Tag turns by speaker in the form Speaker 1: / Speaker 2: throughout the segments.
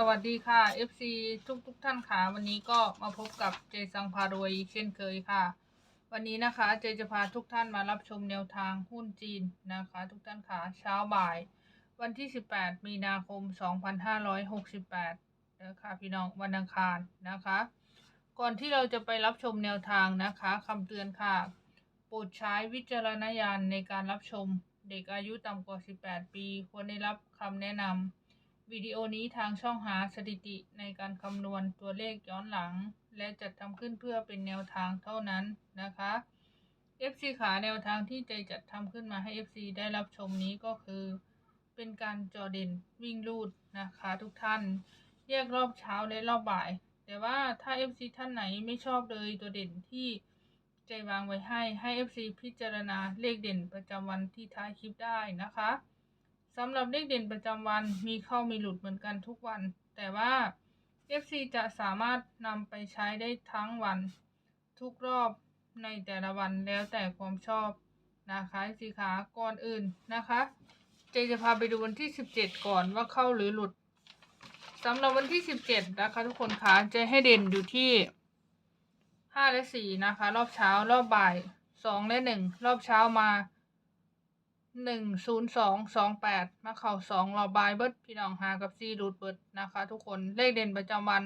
Speaker 1: สวัสดีค่ะ FC ทุกทุกท่านค่ะ วันนี้ก็มาพบกับเจสังพารวยเช่นเคยค่ะ วันนี้นะคะเจจะพาทุกท่านมารับชมแนวทางหุ้นจีนนะคะ ทุกท่านค่ะเช้าบ่าย วันที่ 18 มีนาคม 2568นะคะพี่น้องวันอังคารนะคะ ก่อนที่เราจะไปรับชมแนวทางนะคะคำเตือนค่ะ โปรดใช้วิจารณญาณในการรับชมเด็กอายุต่ำกว่า 18 ปี ควรได้รับคำแนะนำ วิดีโอนี้ทางช่องหาสถิติในการคำนวณตัวเลขย้อนหลัง และจัดทำขึ้นเพื่อเป็นแนวทางเท่านั้นนะคะ FC ขาแนวทางที่ใจจัดทำขึ้นมาให้ FC ได้รับชมนี้ก็คือ เป็นการจอเด่นวิ่งลูดนะคะทุกท่าน แยกรอบเช้าและรอบบ่าย แต่ว่าถ้า FC ท่านไหนไม่ชอบเลยตัวเด่นที่ใจวางไว้ให้ให้ FC พิจารณาเลขเด่นประจำวันที่ท้ายคลิปได้นะคะ สำหรับเลขเด่นประจำวันมีเข้ามีหลุดเหมือนกันทุกวัน แต่ว่า FC จะสามารถนำไปใช้ได้ทั้งวัน ทุกรอบในแต่ละวันแล้วแต่ความชอบนะคะสีขาก่อนอื่นนะคะ เจจะพาไปดูวันที่ 17 ก่อนว่าเข้าหรือหลุดสำหรับวันที่ 17 นะคะ ทุกคนคะเจะให้เด่นอยู่ที่ 5 และ 4 นะคะ รอบเช้ารอบบ่าย 2 และ 1 รอบเช้ามา หนึ่งศูนย์สองสองแปดมาเข่าสองรอบายเบิดพี่น้องหากับซีรูดเบิดนะคะ ทุกคนเลขเด่นประจำวัน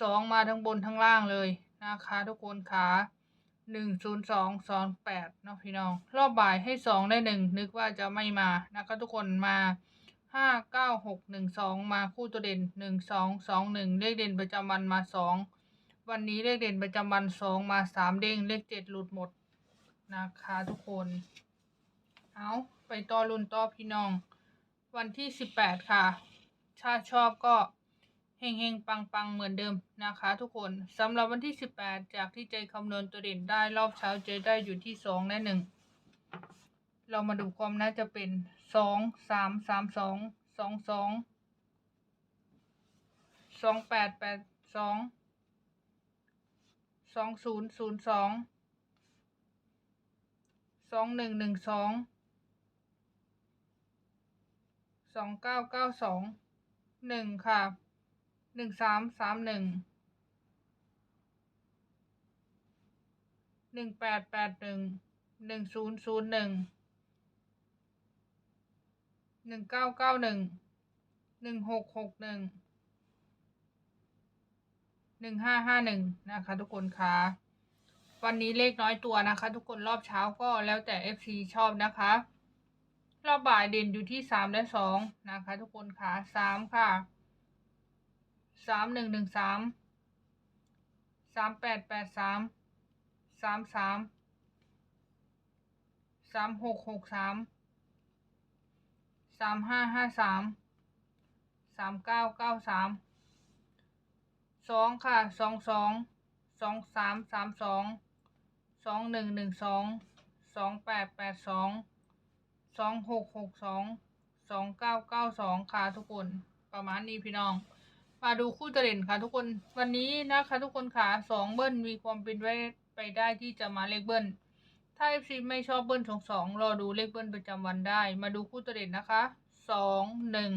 Speaker 1: สองมาทั้งบนทั้งล่างเลยนะคะ ทุกคนขาหนึ่งศูนย์สองสองแปดเนาะพี่น้อง รอบบ่ายให้สองได้หนึ่งนึกว่าจะไม่มานะคะทุกคนมาห้าเก้าหกหนึ่งสองมาคู่ตัวเด่นหนึ่งสองสองหนึ่งเลขเด่นประจำวันมาสองวันนี้เลขเด่นประจำวันสองมาสามเด้งเลขเจ็ดหลุดหมดนะคะ ทุกคน เอาไปต่อรุ่นต่อพี่น้อง วันที่สิบแปดค่ะ ถ้าชอบก็เฮงเฮงปังปังเหมือนเดิมนะคะ ทุกคนสำหรับวันที่สิบแปดจากที่ใจคำนวณตัวเด่นได้รอบเช้าเจได้อยู่ที่สองและหนึ่งเรามาดูความน่าจะเป็นสองสามสามสองสองสองสองแปดแปดสองสองศูนย์ศูนย์สองสองหนึ่งหนึ่งสอง สองเก้าเก้าสองหนึ่งค่ะหนึ่งสามสามหนึ่งหนึ่งแปดแปดหนึ่งหนึ่งศูนย์ศูนย์หนึ่งหนึ่งเก้าเก้าหนึ่งหนึ่งหกหกหนึ่งหนึ่งห้าห้าหนึ่งนะคะทุกคนคะวันนี้เลขน้อยตัวนะคะ ทุกคนรอบเช้าก็แล้วแต่ FC ชอบนะคะ รอบบ่ายเด่นอยู่ที่สามและสองนะคะ ทุกคนค่ะสามค่ะสามหนึ่งหนึ่งสามสามแปดแปดสามสามสามสามหกหกสามสามห้าห้าสามสามเก้าเก้าสามสองค่ะสองสองสองสามสามสองสองหนึ่งหนึ่งสองสองแปดแปดสอง สองหกหกสองสองเก้าเก้าสองค่ะทุกคน ประมาณนี้พี่น้อง มาดูคู่ตัวเด่นค่ะทุกคนวันนี้นะคะทุกคนค่ะสองเบิ้ลมีความเป็นไปไปได้ที่จะมาเลขเบิ้ลถ้า FC ไม่ชอบเบิ้ลสองสองรอดูเลขเบิ้ลประจำวันได้ มาดูคู่ตัวเด่นนะคะสองหนึ่ง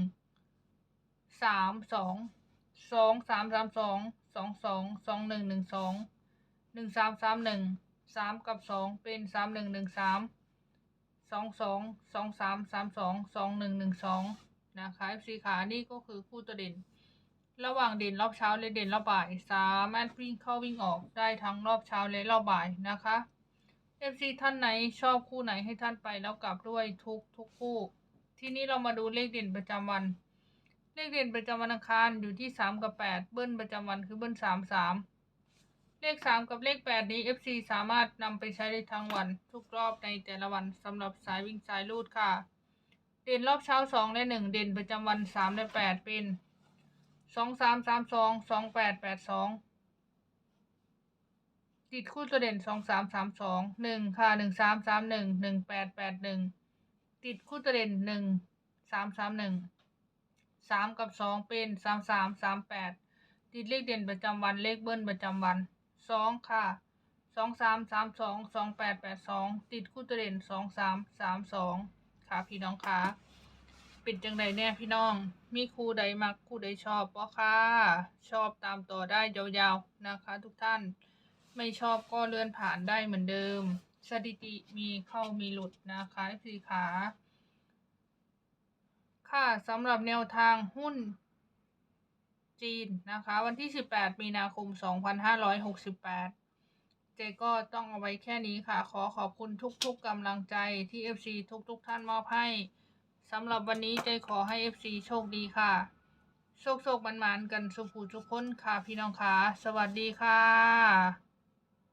Speaker 1: สามสองสองสามสามสองสองสองสองหนึ่งหนึ่งสองหนึ่งสามสามหนึ่งสามกับสองเป็นสามหนึ่งหนึ่งสาม สองสองสองสามสามสองสองหนึ่งหนึ่งสองนะคะสีขานี่ก็คือคู่ตัวเด่น ระหว่างเด่นรอบเช้าและเด่นรอบบ่าย สามารถวิ่งเข้าวิ่งออกได้ทั้งรอบเช้าและรอบบ่ายนะคะ FC ท่านไหนชอบคู่ไหนให้ท่านไปแล้วกลับด้วยทุกทุกคู่ ทีนี้เรามาดูเลขเด่นประจำวัน เลขเด่นประจำวันอังคารอยู่ที่สามกับแปดเบิ้ลประจำวันคือเบิ้ลสามสาม เลขสามกับเลขแปดนี้ FC สามารถนำไปใช้ได้ทั้งวันทุกรอบในแต่ละวันสำหรับสายวิ่งสายลูดค่ะ เด่นรอบเช้าสองและหนึ่งเด่นประจำวันสามและแปดเป็นสองสามสามสองสองแปดแปดสองติดคู่ตัวเด่นสองสามสามสองหนึ่งค่ะหนึ่งสามสามหนึ่งหนึ่งแปดแปดหนึ่งติดคู่ตัวเด่นหนึ่งสามสามหนึ่งสามกับสองเป็นสามสามสามแปดติดเลขเด่นประจำวันเลขเบิ้ลประจำวัน สองค่ะสองสามสามสองสองแปดแปดสองติดคู่ตัวเด่นสองสามสามสองค่ะพี่น้องค่ะป็นจังใดแน่พี่น้อง มีคู่ใดมักคู่ใดชอบบ่ค่ะชอบตามต่อได้ยาวๆนะคะ ทุกท่านไม่ชอบก็เลื่อนผ่านได้เหมือนเดิม สถิติมีเข้ามีหลุดนะคะพี่ขาค่ะสำหรับแนวทางหุ้น จีนนะคะ วันที่ 18 มีนาคม 2568 เจก็ต้องเอาไว้แค่นี้ค่ะ ขอขอบคุณทุกๆกำลังใจที่ FC ทุกๆท่านมอบให้สำหรับวันนี้เจขอให้ FC โชคดีค่ะ โชคโชคมันๆกันสุขูทุกคนค่ะพี่น้องค่ะ สวัสดีค่ะ